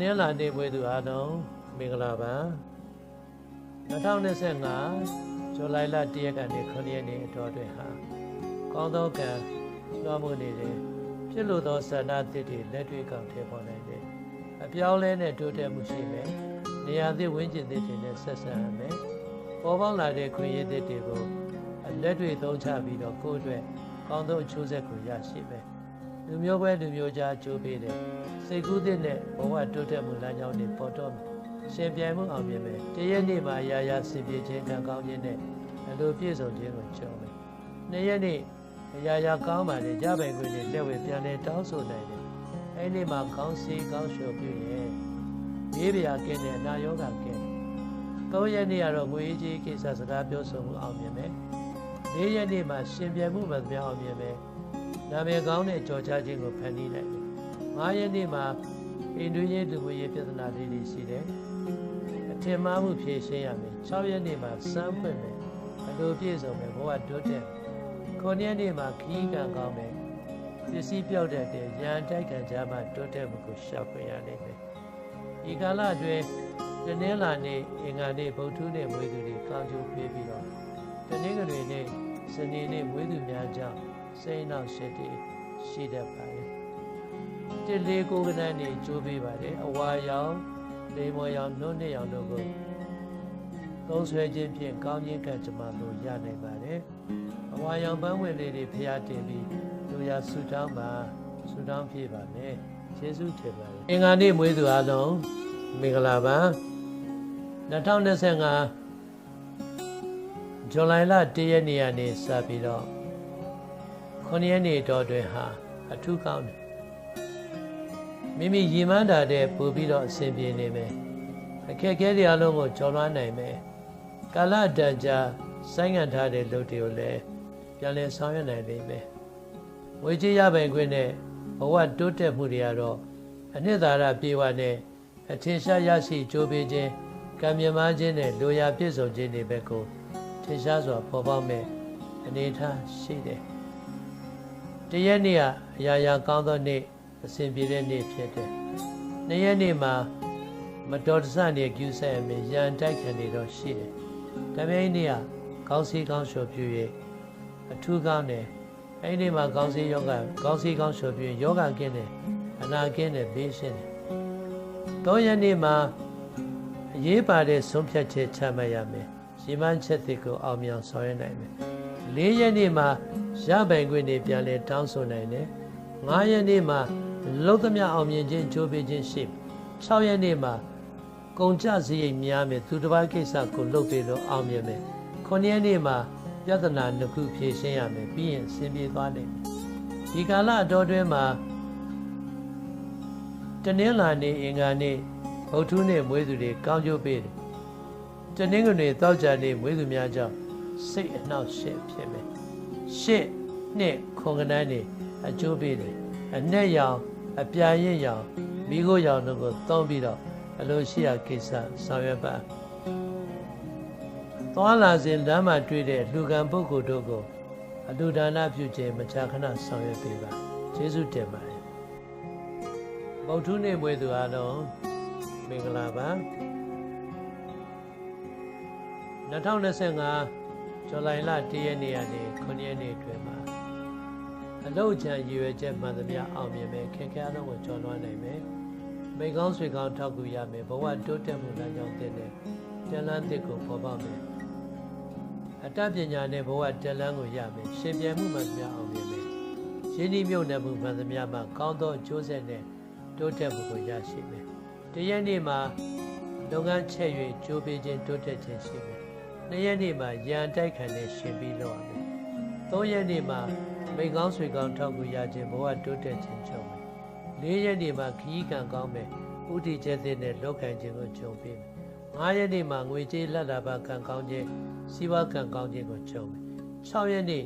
နင်္လာနေ့မွေးသူအားလုံးမင်္ဂလာပါ2025ဇူလိုင်လ1ရက်ကနေ9ရက်နေ့အတော်တွင်ဟာကောင်းသောကံလွှမ်းမိုးနေတယ်ဖြစ်လို့သောဆန္ဒသစ်တွေလက်တွေ့ကောက်ထဲပေါ်နိုင်တယ်အပြောင်းလဲနဲ့တိုးတက်မှုရှိမယ်နေရာသစ်ဝင်းကျင်သစ်တွေနဲ့ဆက်ဆံရမယ်ပေါ်ပေါက်လာတဲ့ခွင့်ရသစ်တွေကိုလက်တွေ့သုံးချပြီးတော့ကိုယ့်အတွက်ကောင်းသောအကျိုးဆက်ကိုရရှိမယ် လူမျိုးပဲလူမျိုးကြားကြိုးပေးတယ်စိတ်ကူးသစ်နဲ့ဘဝတိုးတက်မှုလမ်းကြောင်းတွေပေါ်တော့မယ်ရှင်ပြိုင်မှုအောင်မြင်မယ်တရက်နေ့မှာရာရာစင်ပြေခြင်းကံကောင်းခြင်းနဲ့အလိုပြည့်စုံခြင်းကိုကြုံမယ်နှစ်ရက်နေ့ရာရာကောင်းပါလေကြပိုင်ခွင့်တွေလက်ဝဲပြန်လဲတောင်းဆိုနိုင်တယ်အဲ့ဒီမှာကောင်းစီကောင်းလျှော်ပြည့်ရဲ့ဘေးပြာကင်းတဲ့အနာရောဂါကင်းသုံးရက်နေ့ကတော့ငွေကြီးကိစ္စစကားပြောဆိုမှုအောင်မြင်မယ်၄ရက်နေ့မှာရှင်ပြိုင်မှုမှပြောင်းအောင်မြင်မယ် နာမည်ကောင်းတဲ့ကြော်ချခြင်းကိုဖန်တီးနိုင်တယ်၅ရက်နေ့မှာအိန္ဒိယလူမှုရေးပြဿနာလေးတွေရှိတယ်အထင်မှားမှုဖြေရှင်းရမယ်6ရက်နေ့မှာစမ်းဖွင့်မယ်အလိုပြည့်စုံမယ်ဘဝတိုးတက်9ရက်နေ့မှာခီးကံကောင်းမယ်ပစ္စည်းပြောက်တဲ့တဲ့ရန်တိုက်ခံကြမှာတိုးတက်မှုကိုရှောက်ခွင့်ရနိုင်မယ်ဒီကာလအတွင်းတနင်္လာနေ့အင်္ဂါနေ့ဗုဒ္ဓနေ့မွေးသူတွေကောင်းကျိုးပေးပြီးတော့တနင်္ဂနွေနေ့ စနေနေ့မွေးသူများကြောင့်စိတ်နှောက်ရှက်တွေရှိတတ်ပါတယ်တစ်လေးကိုကနန်းနေကြိုးပေးပါတယ်အဝါရောင်လေမော်ရောင်နှုတ်နှစ်ရောင်တို့ကိုသုံးဆွဲခြင်းဖြင့်ကောင်းခြင်းကံကြမ္မာလို့ရနိုင်ပါတယ်အဝါရောင်ပန်းဝင်လေးတွေဖျားတင်ပြီးလူရဆူတောင်းပါဆူတောင်းပြပါမယ်ယေရှုထင်ပါတယ်အင်္ဂါနေ့မွေးသူအားလုံးမင်္ဂလာပါ2025 ဇူလိုင်လ1ရက်နေ့ကနေစပြီးတော့9ရက်နေ့တော့တွင်ဟာအထူးကောင်းတယ်မိမိရည်မှန်းတာတဲ့ပို့ပြီးတော့အဆင်ပြေနေမယ်အခက်အခဲတွေအလုံးကိုကျော်လွှားနိုင်မယ်ကာလတန်ကြာဆိုင်းငံ့ထားတဲ့လုပ်တွေကိုလည်းပြန်လည်ဆောင်ရွက်နိုင်လိမ့်မယ်ဝေကြီးရပိုင်ခွင့်နဲ့ဘဝတိုးတက်မှုတွေကတော့အနှစ်သာရပြေဝနဲ့အထင်ရှားရရှိကြိုးပေးခြင်းကံမြမခြင်းနဲ့လိုရာပြည့်စုံခြင်းတွေဘက်ကို ထင်ရှားစွာပေါ်ပေါက်မဲ့အနေအထားရှိတယ်။တရက်နေ့ကအရာရာကောင်းသောနေ့အစဉ်ပြေတဲ့နေ့ဖြစ်တယ်။နှစ်ရက်နေ့မှာမတော်တဆနေကျူးဆဲအမေရန်တိုက်ခံနေတော့ရှိတယ်။တပိန်းနေ့ကကောင်းစီကောင်းလျှော်ပြည့်ရဲ့အထူးကောင်းတယ်။အဲ့ဒီမှာကောင်းစီယောဂကောင်းစီကောင်းလျှော်ပြည့်ယောဂကင်းတယ်အနာကင်းတယ်ဘေးရှင်းတယ်။တောရက်နေ့မှာအရေးပါတဲ့ဆုံးဖြတ်ချက်ချမှတ်ရမယ်။ ရီမန်းချက်တွေကိုအောင်မြင်ဆောင်ရွက်နိုင်မယ်။၄ရက်နေ့မှာရပိုင်ခွင့်တွေပြန်လဲတောင်းဆိုနိုင်တယ်။၅ရက်နေ့မှာလုံးသမျှအောင်မြင်ခြင်းကြိုးပေးခြင်းရှိ6ရက်နေ့မှာကုန်ကြစရိတ်များမယ်သူတစ်ပါးကိစ္စကိုလုပ်ပြီးတော့အောင်မြင်မယ်9ရက်နေ့မှာပြဿနာနှစ်ခုဖြေရှင်းရမယ်ပြီးရင်အဆင်ပြေသွားနိုင်မယ်ဒီကာလအတော်တွင်းမှာတနင်္လာနေ့အင်္ဂါနေ့ဗုဒ္ဓနေ့မွေးသူတွေကောင်းကျိုးပေးတယ် တနင်္ဂနွေတောက်ကြနေ့မွေးသူများကြောင့်စိတ်အနှောက်အယှက်ဖြစ်မယ်ရှစ်နှစ်ခွန်ကနန်းနေအကျိုးပေးတယ်အ내ရောင်အပြာရင့်ရောင်မိခိုးရောင်တို့ကိုသုံးပြီးတော့အလိုရှိရာကိစ္စဆောင်ရွက်ပါသွားလာစဉ်လမ်းမှာတွေ့တဲ့လူကံပုဂ္ဂိုလ်တို့ကိုအလူဒါနပြုခြင်းမကြာခဏဆောင်ရွက်ပေးပါကျေးဇူးတင်ပါတယ်ဗုဒ္ဓနေ့မွေးသူအားလုံးမင်္ဂလာပါ 2025ဇူလိုင်လ1ရက်နေ့ကနေ9ရက်နေ့အတွင်းမှာအလုတ်ချံရည်ရွယ်ချက်မှန်သမျှအောင်မြင်မယ်ခင်ဗျားတို့ကိုကြော်လွှမ်းနိုင်မယ်မိကောင်းဆွေကောင်းထောက်ကူရမယ်ဘဝတိုးတက်မှုလမ်းကြောင်းတင်တဲ့တန်လန်းတစ်ကိုပေါ်ပေါက်မယ်အတတ်ပညာနဲ့ဘဝတန်လန်းကိုရမယ်ရှင်ပြိုင်မှုမှန်သမျှအောင်မြင်မယ်ရင်းနှီးမြုပ်နှံမှုမှန်သမျှမှကောင်းသောအကျိုးဆက်နဲ့တိုးတက်မှုကိုရရှိမယ်တရက်နေ့မှာလုပ်ငန်းချက်၍ကြိုးပေးခြင်းတိုးတက်ခြင်းရှိမယ် နှစ်ရက်နေ့မှာရန်တိုက်ခံနဲ့ရှင်ပြီးလုပ်ရမယ်သုံးရက်နေ့မှာမိကောင်းဆွေကောင်းထောက်ကူရခြင်းဘဝတိုးတက်ခြင်းကြုံမယ်လေးရက်နေ့မှာခီးကံကောင်းမယ်ဥတီချက်တဲ့နဲ့လောက်ခံခြင်းကိုကြုံပေးမယ်ငါးရက်နေ့မှာငွေကြေးလက်လာပါကံကောင်းခြင်းစီးပွားကံကောင်းခြင်းကိုကြုံမယ်၆ရက်နေ့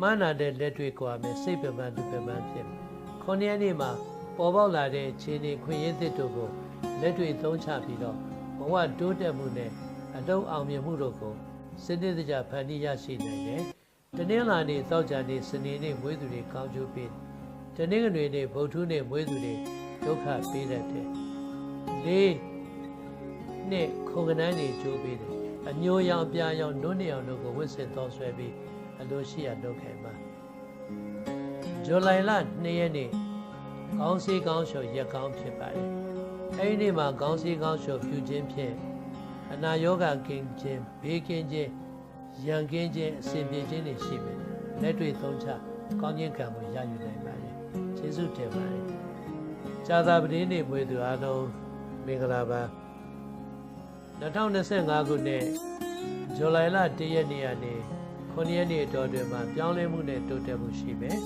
မနာတဲ့လက်တွေ့ကွာမယ်စိတ်ပပန်းသူပပန်းဖြစ်မယ်ခုနှစ်ရက်နေ့မှာပေါ်ပေါက်လာတဲ့ခြေနေခွင့်ရင်းသစ်တို့ကိုလက်တွေ့သုံးချပြီးတော့ဘဝတိုးတက်မှုနဲ့ အလုံးအောင်မြင်မှုတို့ကိုစနစ်တကျဖန်တီးရရှိနိုင်တယ်။တနင်္လာနေ့သောကြာနေ့စနေနေ့မွေးသူတွေကောင်းကျိုးပေးတနင်္ဂနွေနေ့ဗုဒ္ဓနေ့မွေးသူတွေဒုက္ခပေးတတ်တယ်။လေးနှစ်ခုံကနန်းနေကြိုးပေးတယ်အညိုရောင်အပြာရောင်နုနေအောင်တို့ကိုဝစ်စင်တော်ဆွဲပြီးအလိုရှိရလုပ်ခဲ့မှာဇူလိုင်လ2ရက်နေ့ကောင်းစီကောင်းလျှော်ရက်ကောင်းဖြစ်ပါတယ်အဲဒီနေ့မှာကောင်းစီကောင်းလျှော်ပြုခြင်းဖြင့် အနာယောဂကင်းခြင်းဘေးကင်းခြင်းရန်ကင်းခြင်းအစဉ်ပြေခြင်းတွေရှိမယ်လက်တွေ့သုံးချကောင်းခြင်းကံကိုရယူနိုင်ပါတယ်ကျေးဇူးတင်ပါတယ်ဇာတာပတိနေ့မွေးသူအားလုံးမင်္ဂလာပါ2025ခုနှစ်ဇူလိုင်လ1ရက်နေ့ကနေ9ရက်နေ့အတော်တွင်မှာပြောင်းလဲမှုနဲ့တိုးတက်မှုရှိမယ်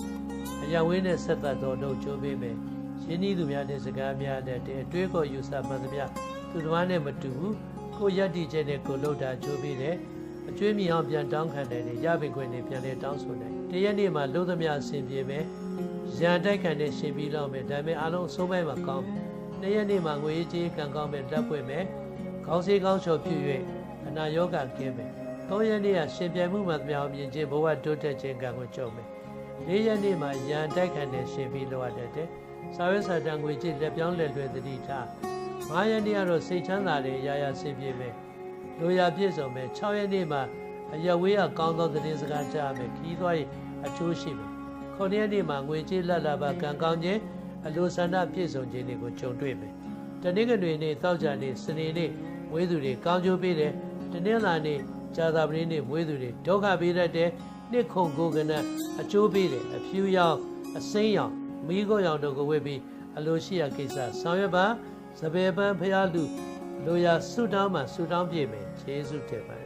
အရာဝင်းနဲ့ဆက်သက်တော်တို့ကြိုးပေးမယ်ရင်းနှီးသူများတဲ့စကားများတဲ့အတွေးကိုယူဆမှန်သမျှသူတစ်ပါးနဲ့မတူဘူး ကိုယက်တီချက်နဲ့ကိုလှုပ်တာကြိုးပေးတယ်အကျွေးမြအောင်ပြန်တောင်းခံတယ်ရပြီခွင့်နဲ့ပြန်လဲတောင်းဆိုတယ်တရက်နေ့မှာလှုပ်သမျှအဆင်ပြေမယ်ရန်တိုက်ခံတဲ့ရှင်ပြီးတော့မယ်ဒါပေမဲ့အားလုံးအဆုံးပိုင်းမှာကောင်းတယ်တရက်နေ့မှာငွေကြေးကံကောင်းမယ်လက်ပွင့်မယ်ခေါင်းစည်းကောင်းချော်ဖြစ်၍အနာရောဂါကင်းမယ်သုံးရက်နေ့ကရှင်ပြိုင်မှုမှာမြောင်မြင်ခြင်းဘဝတိုးတက်ခြင်းကံကိုကြုံမယ်လေးရက်နေ့မှာရန်တိုက်ခံတဲ့ရှင်ပြီးလောက်ရတဲ့စာရွက်စာတမ်းငွေကြေးလက်ပြောင်းလက်လွယ်သတိထား ၅ရက်နေ့ကတော့စိတ်ချမ်းသာတဲ့ရာရာဆင်ပြေမယ်လိုရာပြည့်စုံမယ်6ရက်နေ့မှာအရဝေးကကောင်းသောသတင်းစကားကြားမယ်ခီးသွားရင်အချိုးရှိမယ်9ရက်နေ့မှာငွေကြေးလက်လာပါကံကောင်းခြင်းအလိုဆန္ဒပြည့်စုံခြင်းတွေကိုကြုံတွေ့မယ်တနင်္ဂနွေနေ့တောက်ကြနေ့စနေနေ့မွေးသူတွေကောင်းကျိုးပေးတယ်တနင်္လာနေ့ဇာတာပတိနေ့မွေးသူတွေဒုက္ခပေးတတ်တဲ့နှစ်ခုကိုကနအကျိုးပေးတယ်အဖြူရောင်အစိမ်းရောင်မိခိုးရောင်တို့ကိုဝေပြီးအလိုရှိရာကိစ္စဆောင်ရွက်ပါ စပယ်ပန်းဖျားလူလိုရာဆုတောင်းမှဆုတောင်းပြည့်မယ်ယေရှုတင်ပါတယ်